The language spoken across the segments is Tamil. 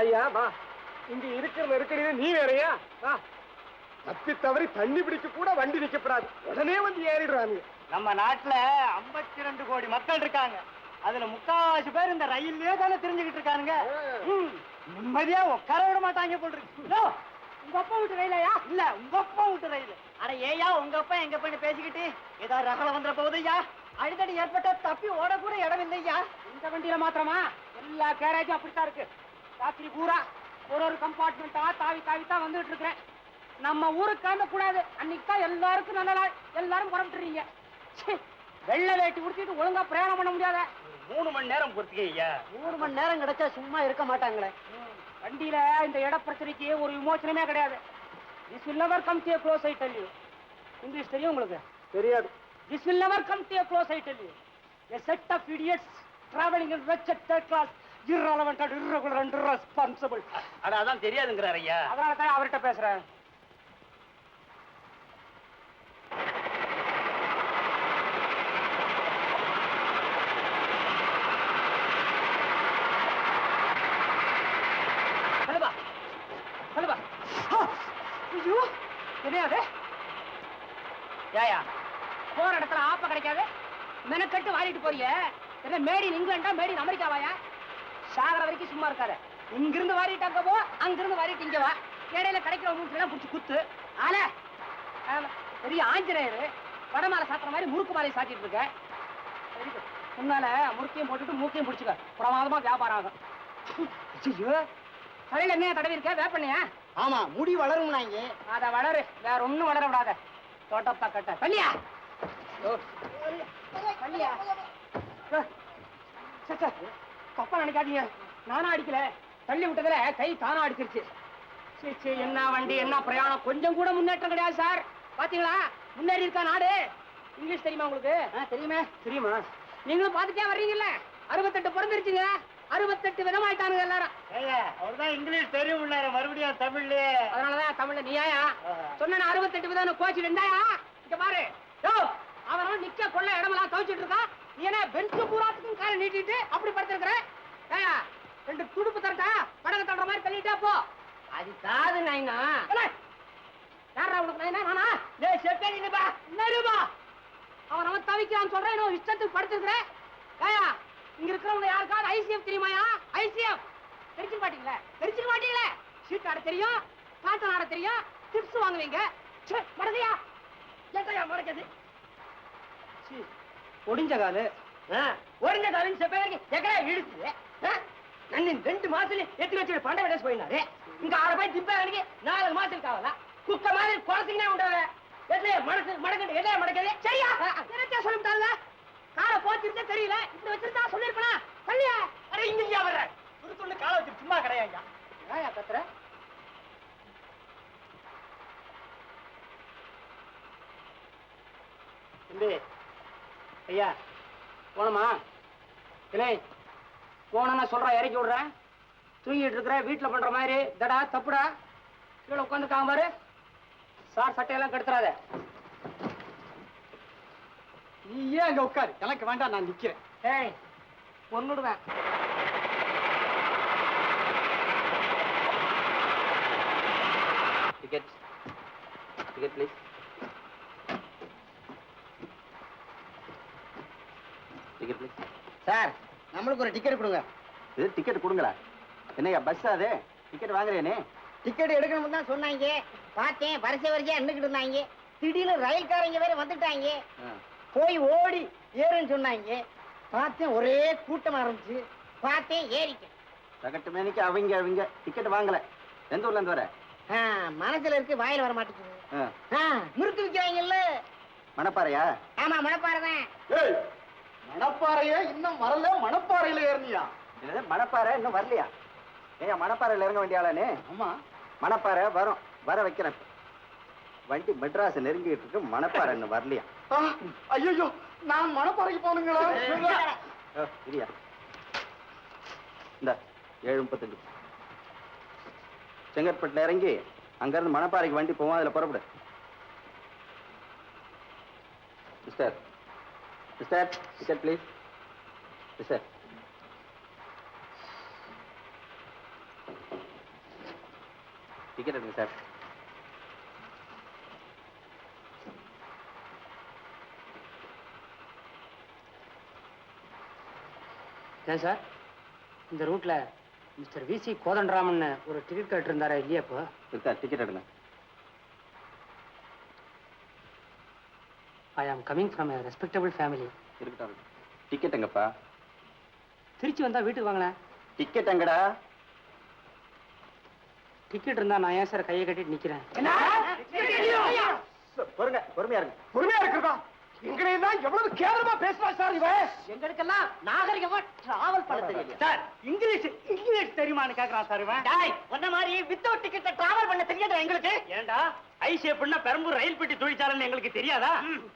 வாயா வா. இங்க இருக்கிற நெருக்கடியில நீ வேறயா? வா. தப்பி தவறி தண்ணி பிடிக்க கூட வண்டி நிக்கப்படாது. உடனே வந்து ஏறிடுறாங்க நம்ம நாட்டுல 52 ரெண்டு கோடி மக்கள் இருக்காங்க. அதுல முக்காவாசி பேர் இந்த ரயில்லயே தானே தெரிஞ்சுக்கிட்டு இருக்கானுங்க. நிம்மதியா உட்கார விட மாட்டாங்க யோ, உங்க அப்பா விட்டு ரயிலையா? இல்ல உங்க அப்பா விட்டு ரயில். அட ஏயா உங்க அப்பா எங்க போய் பேசிக்கிட்டு? ஏதாவது ரகல வந்துட போகுதுயா அடிதடி ஏற்பட்ட தப்பி ஓட கூட இடம் இல்லையா இந்த வண்டியில மாத்திரமா? எல்லா கேரேஜும் அப்படித்தான் இருக்கு. ராத்திரி பூரா ஒரு ஒரு கம்பார்ட்மெண்ட்டா தாவி தாவி தான் வந்துட்டு இருக்கிறேன். நம்ம ஊருக்கு கிளம்ப கூடாது அன்னைக்கு தான் எல்லாருக்கும் நல்ல நாள். எல்லாரும் புறப்பட்டுறீங்க வெள்ளை வேட்டி உடுத்திட்டு ஒழுங்கா பிரயாணம் பண்ண முடியாத? மூணு மணி நேரம் பொறுத்துக்க ஐயா. மூணு மணி நேரம் கிடைச்சா சும்மா இருக்க மாட்டாங்களே. வண்டியில இந்த இட பிரச்சனைக்கு ஒரு விமோச்சனமே கிடையாது. This will come to a close I tell you. English தெரியும் உங்களுக்கு? தெரியாது. This will come to a close I tell you. A set of idiots traveling in wretched third class. Irrelevant and irregular and irresponsible. அட அதான் தெரியாதுங்கிறார் ஐயா. அதனால தான் அவர்கிட்ட பேசுறேன். சொல்லுப்பா சொல்லுப்பா ஐயோ என்னையாது ஏயா போற இடத்துல ஆப்ப கிடைக்காது. மெனக்கட்டு வாரிட்டு போறிய. என்ன மேட் இன் இங்கிலாண்டா மேட் இன் அமெரிக்காவாயா சாகர வரைக்கும் சும்மா இருக்காத. இங்கிருந்து வாரிட்டு அங்க போ அங்கிருந்து வாரிட்டு இங்க வா. இடையில கிடைக்கிற மூச்சுலாம் புடிச்சு குத்து. ஆல. பெரிய ஆஞ்சநேயர். வடமாலை சாத்துற மாதிரி முறுக்கு மாலை சாத்திட்டு இருக்க. முன்னால முறுக்கையும் போட்டுட்டு மூக்கையும் பிடிச்சுக்க. பிரமாதமா வியாபாரம் ஆகும். ஐயோ தலையில என்ன தடவி இருக்க? வேப்பண்ணையா ஆமா முடி வளரும்னாங்க அத வளரு. வேற ஒண்ணும் வளர விடாத. தோட்டப்பா கட்ட. பள்ளியா பள்ளியா தப்பா நினைக்காதீங்க. நானா அடிக்கல. தள்ளி விட்டதுல கை தானா அடிச்சிருச்சு. சீ, சீ, என்ன வண்டி என்ன பிரயாணம்? கொஞ்சம் கூட முன்னேற்றம் கிடையாது சார் பாத்தீங்களா? முன்னேறி இருக்கா நாடு? இங்கிலீஷ் தெரியுமா உங்களுக்கு? தெரியுமே. தெரியுமா? நீங்களும் பாத்துட்டே வர்றீங்கல்ல? அறுபத்தெட்டு பிறந்திருச்சுங்க. அறுபத்தெட்டு விதமாயிட்டானுங்க எல்லாரும். அவர்தான் இங்கிலீஷ் தெரியும் மறுபடியும் தமிழ்லயே. அதனாலதான் தமிழ்ல நீயாயா? சொன்ன அறுபத்தெட்டு விதம் கோச்சு ரெண்டாயா இங்க பாரு. யோ அவன் நிக்க கொள்ள இடமெல்லாம் துவைச்சிட்டு இருக்கான். நீ என்ன பெஞ்சு பூராத்துக்கும் காலை நீட்டிட்டு அப்படி படுத்திருக்கிற? ஏயா ரெண்டு துடுப்பு தரட்டா படகு தள்ளுற மாதிரி தள்ளிட்டா போ. அது காது நாயினா? யாரா உனக்கு நாயினா? நானா? டேய் செப்பே நிப்பா. நிருபா? அவன் அவன் தவிக்கிறான்னு சொல்றேன் இன்னும் இஷ்டத்துக்கு படுத்திருக்கிறேன் ஏயா இங்க இருக்கிறவங்க யாருக்காவது ஐசிஎஃப் தெரியுமாயா? ஐசிஎஃப் தெரிஞ்சுக்க மாட்டீங்களே? தெரிஞ்சுக்க மாட்டீங்களே? சீட் ஆட தெரியும் பாட்டம் ஆட தெரியும் டிப்ஸ் வாங்குவீங்க. மறதியா எட்டையா மறக்குது சீ, ஒடிஞ்ச காலு ஆ, ஒடிஞ்ச காலுன்னு செப்ப வரைக்கும் எக்கடா இழுக்குது நன்னின் ரெண்டு மாசத்துல எட்டு வச்சு பண்டை விட போயினாரு. இங்க ஆறு போய் திப்ப நாலு மாசத்துக்கு ஆகல குக்க மாதிரி குளத்துக்குனே உண்டாவ எட்லையா மடக்கு மடக்கு எட்லையா மடக்குது? சரியா? என்னத்தையா சொல்லிட்டாங்க காரை போச்சிருந்தே தெரியல. இப்படி வச்சிருந்தா சொல்லிருப்பனா? சொல்லியா? அட இங்கயா வர்ற? துரு துண்ணு காலை வச்சு சும்மா கிடையாது? ஏயா கத்துற? தம்பி ஐயா போனமா இல்லை போனா சொல்றேன் இறக்கி விடுறேன். தூங்கிட்டு இருக்கிற வீட்டுல பண்ற மாதிரி தடா தப்புடா. கீழே உட்காந்துருக்காங்க பாரு. சார் சட்டையெல்லாம் கெடுத்துறாத. நீ ஏன் அங்க உட்காரு? எனக்கு வேண்டாம் நான் நிக்கிறேன். ஏய் பொண்ணுடுவேன். Ticket ticket please ticket please sir நம்மளுக்கு ஒரு டிக்கெட் கொடுங்க. இது டிக்கெட் கொடுங்களா? என்னய்யா பஸ் அது? டிக்கெட் வாங்குறேனே? டிக்கெட் எடுக்கணும்னு தான் சொன்னாங்க. பார்த்தேன் வரிசை வரிசையா நின்றுக்கிட்டு இருந்தாங்க. திடீர்னு ரயில்காரங்க வேற வந்துட்டாங்க. போய் ஓடி ஏறுன்னு சொன்னாங்க. பார்த்தேன் ஒரே கூட்டமா இருந்துச்சு பார்த்தேன் ஏறிட்டேன். சகட்டு மேனிக்கு அவங்க அவங்க. டிக்கெட் வாங்கல. எந்த ஊர்ல இருந்து வர? மனசுல இருக்கு வாயில வர மாட்டேங்குது. முறுக்கு விற்கிறாங்கல்ல மணப்பாறையா? ஆமா மணப்பாறை தான். மணப்பாறையே இன்னும் வரல மணப்பாறையில ஏறினியா? என்னது மணப்பாறை இன்னும் வரலையா? ஏயா மணப்பாறையில் இறங்க வேண்டிய ஆளானே ஆமா. மணப்பாறை வரும் வர வைக்கிறேன். வண்டி மெட்ராஸ் நெருங்கிட்டு இருக்கு மணப்பாறை இன்னும் வரலையா? ஐயோ நான் மணப்பாறைக்கு போகணுங்களா? ஓ, இரியா இந்த ஏழு முப்பத்தஞ்சு. செங்கற்பட்டில் இறங்கி அங்கிருந்து மணப்பாறைக்கு வண்டி போவோம் அதில் புறப்படு. Mister mister ticket please mister ticket எடுங்க சார் ஏன் சார் இந்த ரூட்ல மிஸ்டர் விசி கோதண்டராமன் ஒரு டிக்கெட் கேட்டிருந்தாரா இல்லையா இப்போ? இருக்கா டிக்கெட் எடுங்க. I am coming from a respectable family இருக்கட்டும். டிக்கெட் எங்கப்பா? திருச்சி வந்தா வீட்டுக்கு வாங்களேன். டிக்கெட் எங்கடா? டிக்கெட் இருந்தா நான் ஏன் சார் கையை கட்டிட்டு நிக்கிறேன்? பொறுங்க பொறுமையா இருங்க. பொறுமையா இருக்கிறதா? எங்களை எல்லாம் எவ்வளவு கேவலமா பேசுறா சார் இவன் எங்களுக்கெல்லாம் நாகரிகமா டிராவல் பண்ண தெரியல சார் இங்கிலீஷ் இங்கிலீஷ் தெரியுமான்னு கேக்குறான் சார் இவன். டாய் உன்ன மாதிரி வித்தவுட் டிக்கெட் டிராவல் பண்ண தெரியாதா எங்களுக்கு. ஏண்டா ஐசேப்னா பெரம்பூர் ரயில் பெட்டி தொழிற்சாலைன்னு எங்களுக்கு தெரியாதா?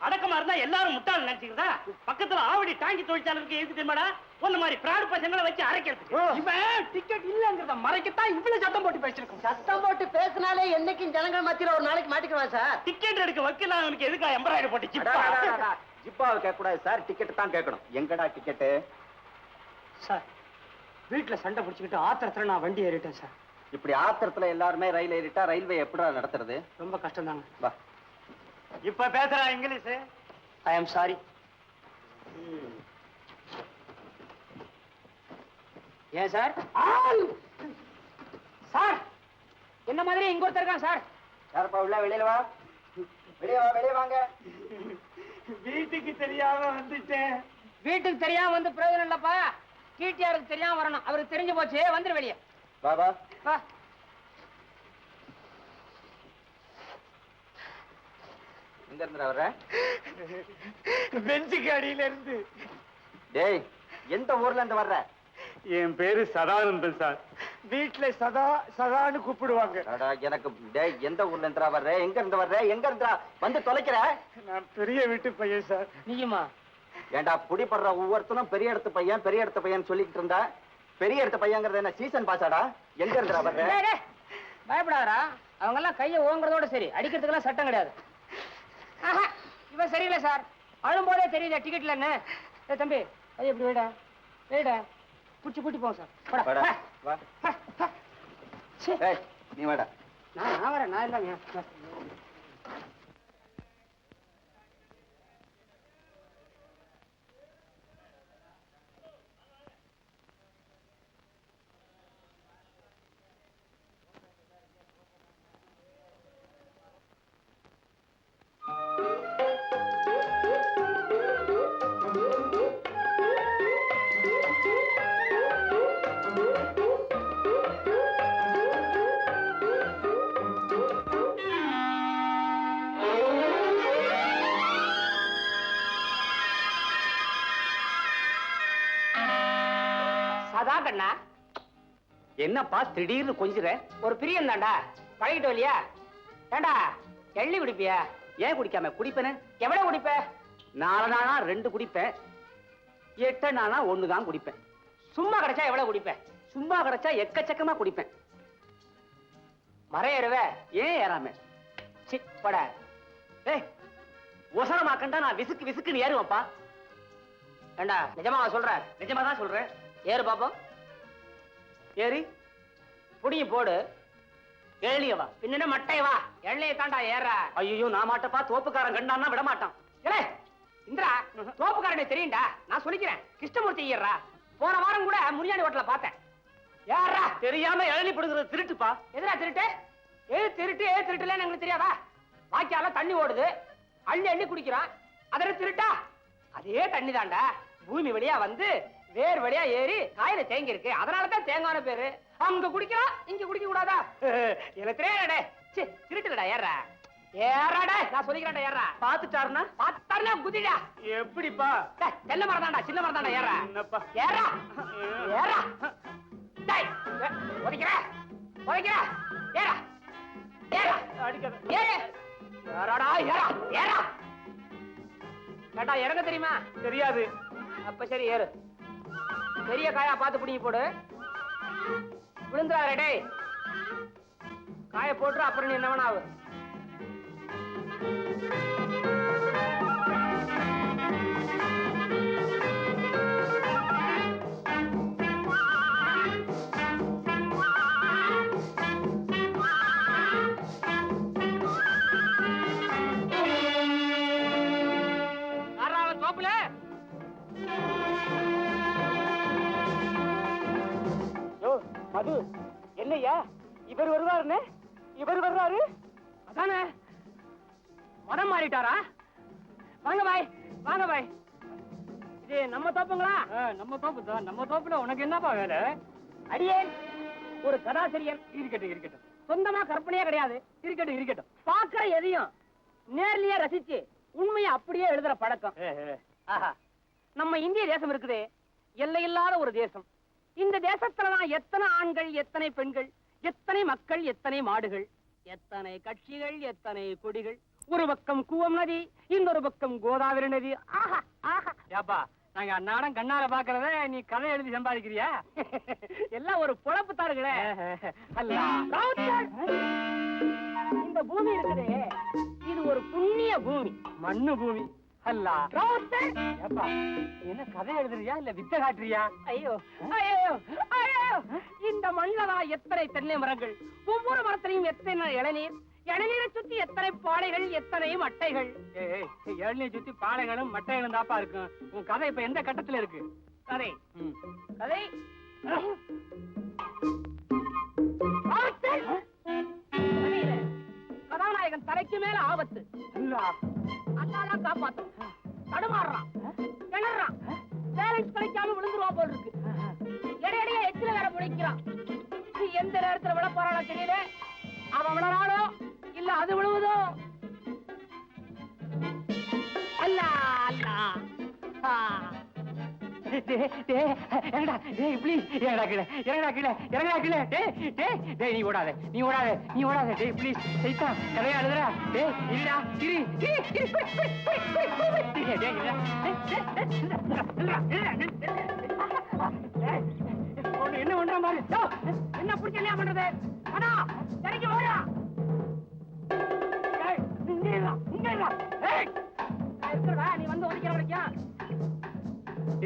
அடக்கமா இருந்தா எல்லாரும் முட்டாள் நினைச்சுக்கிறதா? பக்கத்துல ஆவடி டாங்கி தொழிற்சாலை இருக்கு எதுக்கு தெரியுமாடா? ஒன்ன மாதிரி பிராடு பசங்களை வச்சு அரைக்கிறதுக்கு. இவன் டிக்கெட் இல்லங்கிறத மறைக்கத்தான் இவ்வளவு சத்தம் போட்டு பேசிருக்கோம் சத்தம் போட்டு பேசினாலே என்னைக்கும் ஜனங்கள் மத்தியில ஒரு நாளைக்கு மாட்டிக்குவான் சார்? டிக்கெட் எடுக்க வக்கீல் அவனுக்கு எதுக்கா எம்ப்ராய்டரி போட்டு அடா, அடா, அடா, சிப்பா? அடா. ஜிப்பாவை கேட்க கூடாது சார். டிக்கெட் தான் கேட்கணும். எங்கடா டிக்கெட்டு சார் வீட்டுல சண்டை பிடிச்சுக்கிட்டு ஆத்திரத்துல நான் வண்டி ஏறிட்டேன் சார். இப்படி ஆத்திரத்துல எல்லாருமே ரயில் ஏறிட்டா ரயில்வே எப்படிடா நடத்துறது? ரொம்ப கஷ்டம் தாங்க வா. இப்ப பேசுறா இங்கிலீஷ். ஐ அம் சாரி ஏன் சார்? சார்! என்ன மாதிரி இங்க ஒருத்தர் இருக்கான் சார்? யாரப்பா உள்ள? வெளியில வா. வெளியே வா வெளியே வாங்க. வீட்டுக்கு தெரியாம வந்துட்டேன். வீட்டுக்கு தெரியாம வந்து பிரயோஜனம் இல்லப்பா. டிடிஆருக்கு தெரியாம வரணும். அவருக்கு தெரிஞ்சு போச்சு. வந்துரு வெளியே. வா வா. வா. எங்க இருந்து வர்ற? பெஞ்சுக்கு அடியில இருந்து. டேய் எந்த ஊர்ல இருந்து வர்ற? என் பேரு சதானந்தன் சார். வீட்டுல சதா சதான்னு கூப்பிடுவாங்க. அடா, எனக்கு டேய் எந்த ஊர்ல இருந்துடா வர்ற? எங்க இருந்து வர்ற? எங்க இருந்துடா வந்து தொலைக்கிற? நான் பெரிய வீட்டு பையன் சார். நீயுமா? ஏண்டா புடிப்படுற ஒவ்வொருத்தனும் பெரிய இடத்து பையன் பெரிய இடத்து பையன் சொல்லிக்கிட்டு இருந்தா? பெரிய இடத்து பையங்கிறது என்ன சீசன் பாஸாடா எங்க இருந்துடா பயப்படாதடா. அவங்க எல்லாம் கையை ஓங்குறதோட சரி. அடிக்கிறதுக்கெல்லாம் சட்டம் கிடையாது. ஆஹா, இவன் சரியில்லை சார். அழும் போதே தெரியுதா டிக்கெட்ல என்ன ஏய் தம்பி ஐயா இப்படி வைடா. வைடா. புடிச்சு கூட்டி போங்க சார். வாடா, வா. நீ வாடா. நான் நான் வரேன். நான் இல்லைங்க சதா கண்ணா என்னப்பா திடீர்னு கொஞ்சிற? ஒரு பிரியம் தாண்டா பழகிட்டு இல்லையா? ஏண்டா எள்ளி குடிப்பியா? ஏன் குடிக்காம குடிப்பேனே? எவ்வளவு குடிப்ப? நாலு நாளா ரெண்டு குடிப்பேன். எட்டு நாளா ஒண்ணு தான் குடிப்பேன். சும்மா கிடைச்சா எவ்வளவு குடிப்ப? சும்மா கிடைச்சா எக்கச்சக்கமா குடிப்பேன். மரம் ஏறுவ ஏன் ஏறாம? சி பட. ஏய் ஒசரமாக்கண்டா நான் விசுக்கு விசுக்குன்னு ஏறுவேன்ப்பா. ஏண்டா நிஜமாவா சொல்ற? நிஜமா தான் சொல்றேன். ஏறு பாப்போம். ஏறி புடிங்கி போடு. ஏழிய வா. பின்ன மட்டை வா. எண்ணெயை தாண்டா ஏற. ஐயோ நான் மாட்டப்பா தோப்புக்காரன் கண்டான்னா விட மாட்டான். ஏலே இந்திரா தோப்புக்காரனை தெரியும்டா. நான் சொல்லிக்கிறேன். கிருஷ்ணமூர்த்தி ஐயர்ரா போன வாரம் கூட முனியாண்டி ஹோட்டல பார்த்தேன். யாரா தெரியாம இளநி பிடுங்கிறது திருட்டுப்பா. எதுடா திருட்டு? எது திருட்டு எது திருட்டுலன்னு எங்களுக்கு தெரியாதா? வாய்க்கால தண்ணி ஓடுது. அள்ளி அள்ளி குடிக்கிறான். அதில் திருட்டா? அதே தண்ணி தாண்டா பூமி வழியா வந்து வேர் வழியா ஏறி காயில தேங்கி இருக்கு. அதனால தான் தேங்கான பேரு. அங்க குடிக்கிறான் இங்க குடிக்க கூடாதா? எனக்கு திருட்டுலடா ஏறா ஏறாடே நான் சொல்லிக்கிறேன்டா ஏறா பாத்துட்டாருன்னா பார்த்தாருனா குதிடா. எப்படிப்பா? தென்னை மரம் சின்ன மரம் தான்டா ஏறா ஏறா ஏறா டேய் உதைக்கிற? உதைக்கிற? ஏறா ஏறா அடிக்காத. ஏறு. ஏறாடா ஏறா ஏறா ஏண்டா இறங்க தெரியுமா? தெரியாது. அப்ப சரி ஏறு. பெரிய காயா பார்த்து பிடிங்கி போடு. விழுந்துறாரு டே காய போட்டு அப்புறம் நீ என்ன மது என்னையா? இவர் வருவாருன்னு? இவர் வர்றாரு? அதானே? மதம் மாறிட்டாரா? வாங்க பாய் வாங்க பாய். இது நம்ம தோப்புங்களா? நம்ம தோப்பு தான். நம்ம தோப்புல உனக்கு என்னப்பா வேலை? அடியே ஒரு கதாசிரியன். இருக்கட்டும் இருக்கட்டும். சொந்தமா கற்பனையே கிடையாது. இருக்கட்டும் இருக்கட்டும். பாக்குற எதையும் நேர்லயே ரசிச்சு உண்மையை அப்படியே எழுதுற பழக்கம். ஆஹா. நம்ம இந்திய தேசம் இருக்குது. எல்லையில்லாத ஒரு தேசம். இந்த தேசத்துலதான் எத்தனை ஆண்கள் எத்தனை பெண்கள் எத்தனை மக்கள் எத்தனை மாடுகள்? எத்தனை கட்சிகள் எத்தனை கொடிகள்? ஒரு பக்கம் கூவம் நதி இன்னொரு பக்கம் கோதாவரி நதி. ஆஹா ஆஹா. நாங்க அன்னாடம் கண்ணால பாக்குறத நீ கதை எழுதி சம்பாதிக்கிறியா? எல்லாம் ஒரு பொழப்பு தாருங்களே இந்த பூமி இருக்குதே. இது ஒரு புண்ணிய பூமி. மண்ணு பூமி. அல்லா ஏப்பா என்ன கதை எழுதுறியா இல்ல வித்த காட்டுறியா? ஐயோ ஐயோ ஐயோ! இந்த மண்ணில்தான் எத்தனை தென்னை மரங்கள் ஒவ்வொரு மரத்திலையும் எத்தனை இளநீர்? இளநீரை சுத்தி எத்தனை பானைகள் எத்தனை மட்டைகள்? இளநீர் சுத்தி பானைகளும் மட்டைகளும் தாப்பா இருக்கும் உன் கதை இப்ப எந்த கட்டத்துல இருக்கு? கதை. கதை. கதாநாயகன் தலைக்கு மேல ஆபத்து. அண்ணாதான் காப்பாத்தும். தடுமாறுறான். கிளறான் பேலன்ஸ் கிடைக்காம விழுந்துருவான் போல் இருக்கு. இடையிடையே எச்சில வேற முடிக்கிறான் எந்த நேரத்துல விழ போறானோ தெரியல. அவன் விழறானோ இல்ல அது விழுவுதோ? டேய், டேய், இறங்குடா, டேய், please, இறங்குடா கீழே, இறங்குடா கீழே, இறங்குடா கீழே, டேய், டேய், டேய், நீ ஓடாத, நீ ஓடாத, நீ ஓடாத, டேய், please, சைத்தான், கதையா இரு, இரு, இரு, என்ன பண்ற மாதிரி என்ன பிடிச்ச பண்றது இறங்கி இங்க இங்க ஏய் நீ வந்து ஒதுக்கிற வரைக்கும்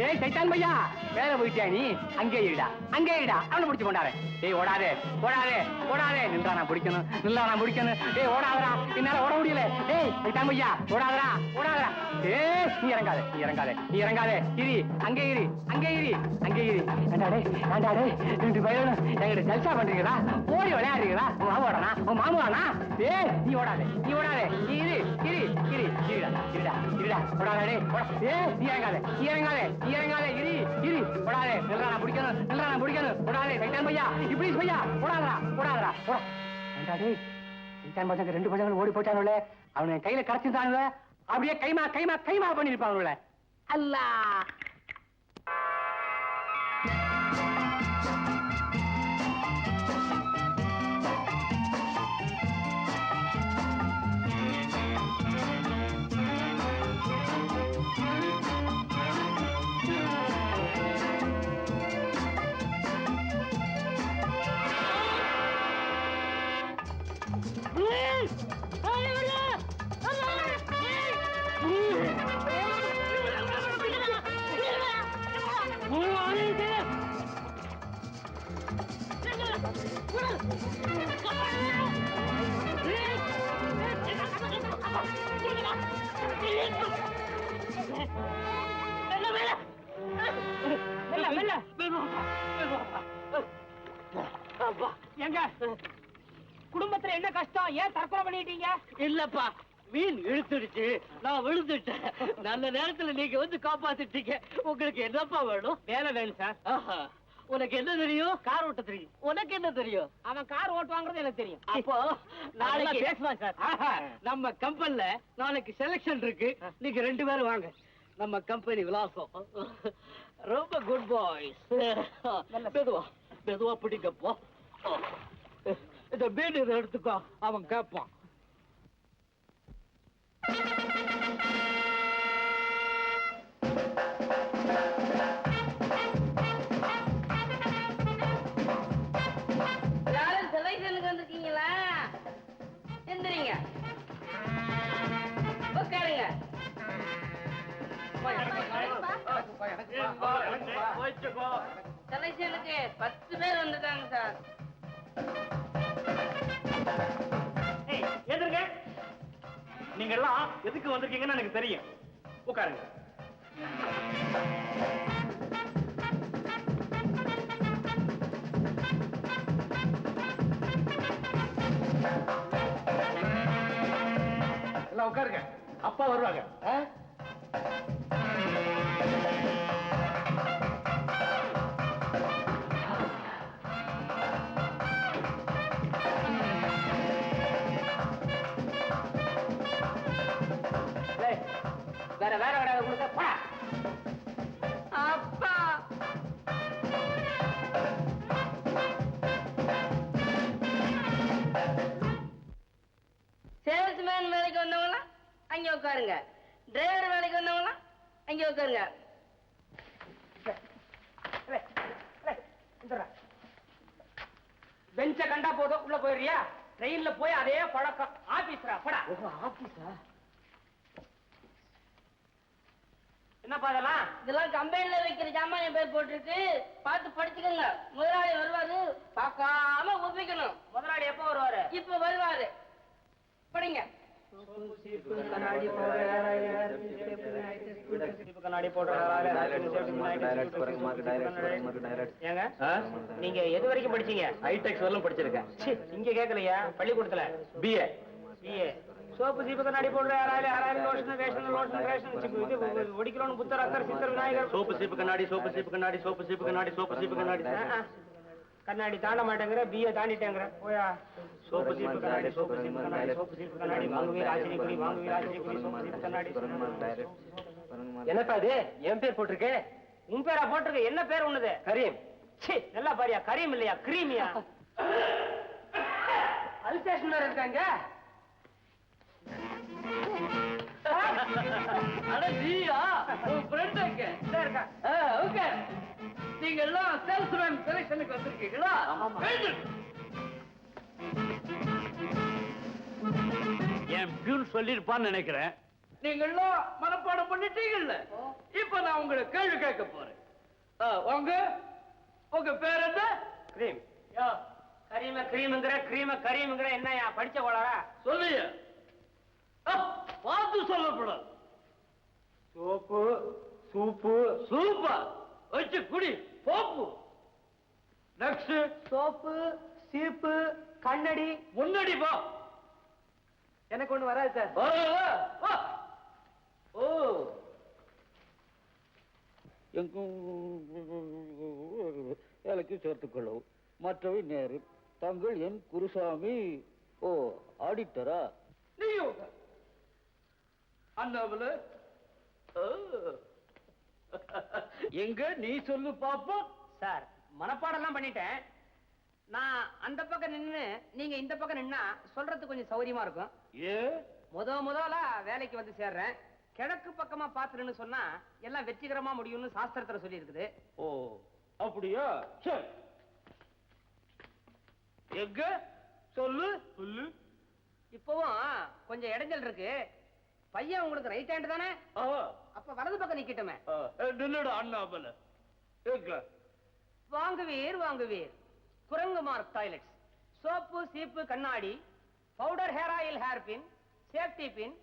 ஏய் சைத்தான் பையா வேலை போயிட்டியா நீ? அங்கே இருடா அங்கே இருடா. அவனை பிடிச்சு கொண்டாரு. ஏய் ஓடாதே ஓடாதே ஓடாதே. நின்றா நான் பிடிக்கணும் நின்றா நான் பிடிக்கணும். ஏய் ஓடாதரா என்னால ஓட முடியல. ஏய் சைத்தான் பையா ஓடாதரா ஓடாதரா ஏய் நீ இறங்காதே நீ இறங்காதே நீ இறங்காதே. இரு அங்கே இரு அங்கே இரு அங்கே இரு. ஏண்டா டேய் ரெண்டு பையனும் எங்கிட்ட ஜல்சா பண்றீங்களா? ஓடி விளையாடுறீங்களா? உன் மாமா ஓடனா உன் மாமா ஓடனா ஏய் நீ ஓடாதே நீ ஓடாதே. நீ இரு இரு இரு. இருடா இருடா இருடா. ஓடாதே ஏய் நீ இறங்காதே நீ இறங்காதே இறங்காத இரு இரு. போடாதே நில்றா நான் பிடிக்கணும் நில்றா நான் பிடிக்கணும். போடாதே சைத்தான் பையா. இப்படி பையா ஓடாதடா ஓடாதடா ஓடா ஏண்டா டேய் சைத்தான் பசங்க ரெண்டு பசங்க ஓடி போட்டானுல அவனை கையில கரைச்சிருந்தானுல அப்படியே கைமா கைமா கைமா பண்ணிருப்பானுல அல்லா. எங்க? குடும்பத்துல என்ன கஷ்டம்? ஏன் தற்கொலை பண்ணிட்டீங்க? இல்லப்பா மீன் இழுத்துடுச்சு. நான் விழுந்துட்டேன். நல்ல நேரத்துல நீங்க வந்து காப்பாத்திட்டீங்க. உங்களுக்கு என்னப்பா வேணும்? வேலை வேணும் சார். ஆஹா. உனக்கு என்ன தெரியும்? கார் ஓட்ட தெரியும். உனக்கு என்ன தெரியும்? அவன் கார் ஓட்டுவாங்கிறது எனக்கு தெரியும். அப்போ நாளைக்கு பேசலாம் சார். நம்ம கம்பெனில நாளைக்கு செலக்ஷன் இருக்கு. நீங்க ரெண்டு பேரும் வாங்க. நம்ம கம்பெனி விலாசம். ரொம்ப குட் பாய்ஸ் மெதுவா மெதுவா பிடிக்கப்போ இந்த மீன் இதை எடுத்துக்கோ. அவன் கேட்பான் செலெக்ஷனுக்கு பத்து பேர் வந்துட்டாங்க சார். எதிர்க்க நீங்க எல்லாம் எதுக்கு வந்திருக்கீங்கன்னு எனக்கு தெரியும். உட்காருங்க. எல்லாம் உட்காருங்க. அப்பா வருவாங்க. வேற வேற விடாத கொடுக்க போடா. அப்பா. சேல்ஸ்மேன் வேலைக்கு வந்தவங்களா அங்கே உட்காருங்க. டிரைவர் வேலைக்கு வந்தவங்களா அங்கே உட்காருங்க. பெஞ்ச கண்டா போதும் உள்ள போயிடுறியா? ட்ரெயின்ல போய் அதே பழக்கம். ஆபீஸ்ரா போடா. ஆபீஸா என்னப்பா அதெல்லாம் இதெல்லாம் கம்பெனில வைக்கிற சாமானிய பேர் போட்டிருக்கு. பார்த்து படிச்சுக்கோங்க. முதலாளி வருவாரு பார்க்காம ஒப்பிக்கணும். முதலாளி எப்போ வருவாரு? இப்ப வருவாரு. படிங்க. கண்ணாடி போடுற ஏங்க? நீங்க எது வரைக்கும் படிச்சீங்க? ஹைடெக்ஸ் வரலும் படிச்சிருக்கேன். ச்சீ, இங்க கேட்கலையா பள்ளிக்கூடத்துல? BA BA lotion ration lotion ration இது ஒடிக்கிறோம் புத்தர் அத்தர் சித்தர் விநாயகர். சோப்பு சீப்பு கண்ணாடி சோப்பு சீப்பு கண்ணாடி சோப்பு சீப்பு கண்ணாடி சோப்பு சீப்பு கண்ணாடி. ஆ, ஆ. கண்ணாடி தாண்ட மாட்டேங்கிற பிஏ தாண்டிட்டேங்கிற. போயா? சோப்பு சீப்பு கண்ணாடி சோப்பு சீப்பு கண்ணாடி சோப்பு சீப்பு கண்ணாடி. வாங்குவீர் ஆச்சரிய குடி வாங்குவீர் ஆச்சரிய குடி சோப்பு சீப்பு கண்ணாடி. என்னப்பா இது என் பேர் போட்டிருக்கே? உன் பேரா போட்டிருக்க என்ன பேர் உன்னது? கரீம். ச்சீ நல்லா பாரியா கரீம் இல்லையா கிரீமியா? அல்சேஷன் வேற இருக்காங்க. அட நீயா? உன் ஃப்ரெண்ட் எங்க? இருக்கா. ஓகே. நீங்க எல்லாம் சேல்ஸ்மேன் செலக்ஷனுக்கு வந்திருக்கீங்களா. என் பியூன் சொல்லிருப்பான்னு நினைக்கிறேன். நீங்க எல்லாம் மனப்பாடம் பண்ணிட்டீங்கல்ல? இப்ப நான் உங்களை கேள்வி கேட்க போறேன். ஆ, உங்க உங்க பேர் என்ன? கிரீம். யோ கரீம கிரீம்ங்கிற கிரீம கரீம்ங்கிற என்னயா படிச்ச கோளாரா சொல்லுங்க ஆ, சொல்லப்படாது. Soap soup. சூப்பர் வச்சு குடி. போப்பு. நெக்ஸ்ட் சோப்பு சீப்பு கண்ணடி. முன்னாடி போ. எனக்கு ஒண்ணு வராது சார். ஓ. வேலைக்கு சேர்த்துக் கொள்ளவும். மற்றவை நேரு. தங்கள் என் குருசாமி. ஓ ஆடிட்டரா? நீயும் அண்ணாமல. எங்க? நீ சொல்லு பாப்போம் சார் மனப்பாடம் எல்லாம் பண்ணிட்டேன். நான் அந்த பக்கம் நின்னு நீங்க இந்த பக்கம் நின்னா சொல்றதுக்கு கொஞ்சம் சௌரியமா இருக்கும். ஏ? முத முதல்ல வேலைக்கு வந்து சேர்றேன். கிழக்கு பக்கமா பாத்துருன்னு சொன்னா எல்லாம் வெற்றிகரமா முடியும்னு சாஸ்திரத்துல சொல்லி இருக்குது ஓ அப்படியா? சரி எங்க? சொல்லு. சொல்லு. இப்பவும் கொஞ்சம் இடைஞ்சல் இருக்கு. பையன் உங்களுக்கு ரைட் ஹேண்ட் தானே? அப்ப வலது பக்கம் நிக்கட்டுமே. நின்னுடு அண்ணாமல எங்க வாங்குவீர் வாங்குவீர். குரங்கு மார்க் டாய்லெட்ஸ் சோப்பு சீப்பு கண்ணாடி. Powder hair oil hair pin safety pin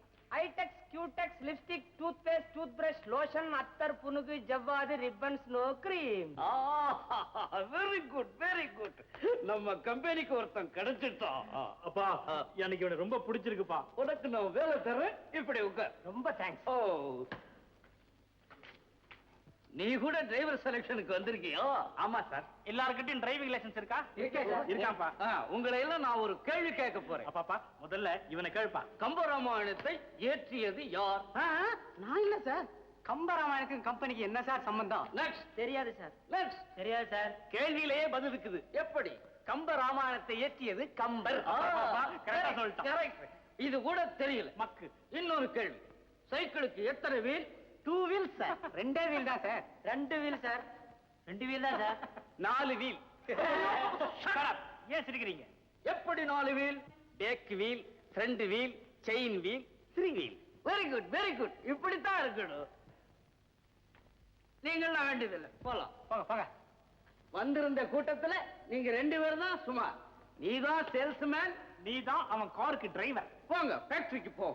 Eyetex Cutex lipstick toothpaste toothbrush lotion அத்தர் புனுகு ஜவ்வாது ribbon snow cream very good very good நம்ம கம்பெனிக்கு ஒருத்தன் கிடைச்சிட்டான். அப்பா எனக்கு இவனை ரொம்ப பிடிச்சிருக்குப்பா. உனக்கு நான் வேலை தரேன் இப்படி உட்கார். ரொம்ப தேங்க்ஸ் ஓ நீ கூட டிரைவர் செலக்ஷனுக்கு வந்திருக்கியோ? ஆமா சார் எல்லார்கிட்டயும் டிரைவிங் லைசென்ஸ் இருக்கா? இருக்காப்பா உங்களை எல்லாம் நான் ஒரு கேள்வி கேட்க போறேன். அப்பாப்பா முதல்ல இவனை கேள்ப்பா. கம்பராமாயணத்தை ஏற்றியது யார்? நான் இல்ல சார் கம்பராமாயணக்கும் கம்பெனிக்கு என்ன சார் சம்பந்தம்? நெக்ஸ்ட் தெரியாது சார் நெக்ஸ்ட் தெரியாது சார் கேள்வியிலேயே பதில் இருக்குது எப்படி கம்ப ராமாயணத்தை இயற்றியது கம்பர் இது கூட தெரியல. மக்கு. இன்னொரு கேள்வி. சைக்கிளுக்கு எத்தனை வீல்? டூ வீல் சார் ரெண்டே வீல் தான் சார் ரெண்டு வீல் சார் ரெண்டு வீல் தான் சார் நாலு வீல் ஏன் சிரிக்கிறீங்க? எப்படி நாலு wheel back wheel front wheel chain wheel three wheel very good very good இப்படித்தான் இருக்கணும். நீங்களாம் வேண்டியதில்லை. போலாம். போங்க போங்க. வந்திருந்த கூட்டத்துல நீங்க ரெண்டு பேரும் தான் சுமார். நீதான் சேல்ஸ்மேன் நீ தான் அவன் காருக்கு டிரைவர் போங்க ஃபேக்டரிக்கு போ.